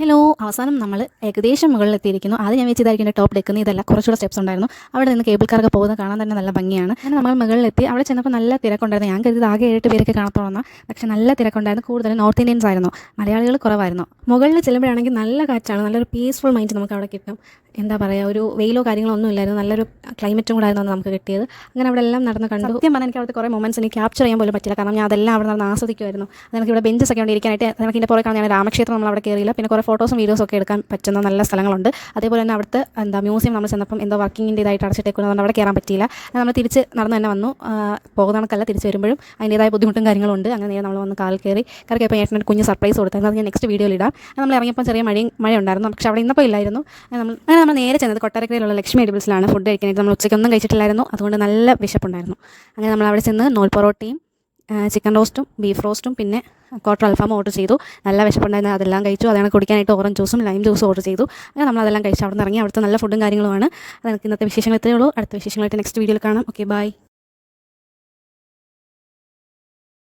Hello അവസാനം നമ്മൾ ഏകദേശം മുകളിൽ എത്തിയിരിക്കുന്നു ആദ്യം ഞാൻ വെച്ചതായിരിക്കും എന്റെ ടോപ്പ് ഡെക്കുന്ന ഇതല്ല കുറച്ചുകൂടെ സ്റ്റെപ്സ് ഉണ്ടായിരുന്നു. അവിടെ നിന്ന് കേബിൾ കാർക്ക് പോകുന്നത് കാണാൻ തന്നെ നല്ല ഭംഗിയാണ്. അങ്ങനെ നമ്മൾ മുകളിലെത്തി. അവിടെ ചെന്നപ്പോൾ നല്ല തിരക്കുണ്ടായിരുന്നു. ഞാൻ കരുതി ആകെ ഏഴ് പേരൊക്കെ കാണത്തോളന്ന പക്ഷേ നല്ല തിരക്കുണ്ടായിരുന്നു. കൂടുതലും നോർത്ത് ഇന്ത്യൻസ് ആയിരുന്നു. മലയാളികൾ കുറവായിരുന്നു. മുകളിൽ ചെല്ലുമ്പോഴാണെങ്കിൽ നല്ല കാറ്റാണ്. നല്ലൊരു പീസ്ഫുൾ മൈൻഡ് നമുക്ക് അവിടെ കിട്ടും. എന്താ പറയുക ഒരു വെയിലോ കാര്യങ്ങളോ ഒന്നും ഇല്ലായിരുന്നു. നല്ലൊരു ക്ലൈമറ്റും കൂടെ ആയിരുന്നു നമുക്ക് കിട്ടിയത്. അങ്ങനെ അവിടെ എല്ലാം നടന്ന് കണ്ടു. സത്യം പറഞ്ഞാൽ എനിക്ക് അവിടുത്തെ കുറേ മൊമെന്റ്സ് എനിക്ക് ക്യാപ്ചർ ചെയ്യാൻ പോലും പറ്റില്ല. കാരണം ഞാൻ അതെല്ലാം അവിടെ നടന്ന് ആസ്വദിക്കുമായിരുന്നു എനിക്ക് ഇവിടെ ബെഞ്ചസ് ഒക്കെ ഉണ്ടായിരിക്കാനായിട്ട് നമുക്ക് ഇതിന്റെ പുറകെ കാണാൻ രാമക്ഷേത്രം നമ്മൾ അവിടെ കയറിയില്ല പിന്നെ കുറേ ഫോട്ടോസും വീഡിയോസും ഒക്കെ എടുക്കാൻ പറ്റുന്ന നല്ല സ്ഥലങ്ങളുണ്ട്. അതേപോലെ തന്നെ അവിടുത്തെ എന്താ മ്യൂസിയം നമ്മൾ ചെന്നപ്പം എന്തോ വർക്കിങ്ങിന്റെ ഇതായിട്ട് അടച്ചിട്ടേക്കുന്നത് അവിടെ കയറാൻ പറ്റിയില്ല. നമ്മൾ തിരിച്ച് നടന്നു തന്നെ വന്നു. പോകുന്ന കണക്കല്ല തിരിച്ച് വരുമ്പോഴും അതിന്റേതായ ബുദ്ധിമുട്ടും കാര്യങ്ങളുണ്ട്. അങ്ങനെ നമ്മൾ വന്ന് കാൽ കയറി കയറിയപ്പോൾ ഏട്ടനൊരു കുഞ്ഞ് സർപ്രൈസ് കൊടുത്തായിരുന്നു. അത് ഞാൻ നെക്സ്റ്റ് വീഡിയോയിൽ ഇടാം. നമ്മൾ ഇറങ്ങിയപ്പോൾ ചെറിയ മഴയും മഴ ഉണ്ടായിരുന്നു. പക്ഷേ അവിടെ ഇന്നപ്പോൾ ഇല്ലായിരുന്നു. നമ്മൾ അങ്ങനെ നമ്മൾ നേരെ ചെന്നത് കൊട്ടാരക്കരയിലുള്ള ലക്ഷ്മി എഡിബിൾസിലാണ് ഫുഡ് കഴിക്കാനായിട്ട്. നമ്മൾ ഉച്ചയ്ക്കൊന്നും കഴിച്ചിട്ടില്ലായിരുന്നു. അതുകൊണ്ട് നല്ല വിശപ്പുണ്ടായിരുന്നു. അങ്ങനെ നമ്മൾ അവിടെ ചെന്ന് നൂൽ പൊറോട്ടയും ചിക്കൻ റോസ്റ്റും ബീഫ് റോസ്റ്റും പിന്നെ ക്വാർട്ടർ അൽഫാം ഓർഡർ ചെയ്തു. നല്ല വിശപ്പുണ്ടായിരുന്നു. അതെല്ലാം കഴിച്ചു. അതാണ് കുടിക്കാനായിട്ട് ഓറഞ്ച് ജ്യൂസും ലൈം ജ്യൂസും ഓർഡർ ചെയ്തു. അങ്ങനെ നമ്മൾ അതെല്ലാം കഴിച്ചു അവിടെ നിന്ന് ഇറങ്ങി. അവിടുത്തെ നല്ല ഫുഡും കാര്യങ്ങളുമാണ്. അത് എനിക്ക് ഇന്നത്തെ വിശേഷങ്ങൾ ഇത്രയേ ഉള്ളൂ. അടുത്ത വിശേഷങ്ങളായിട്ട് നെക്സ്റ്റ് വീഡിയോയിൽ കാണാം. Okay bye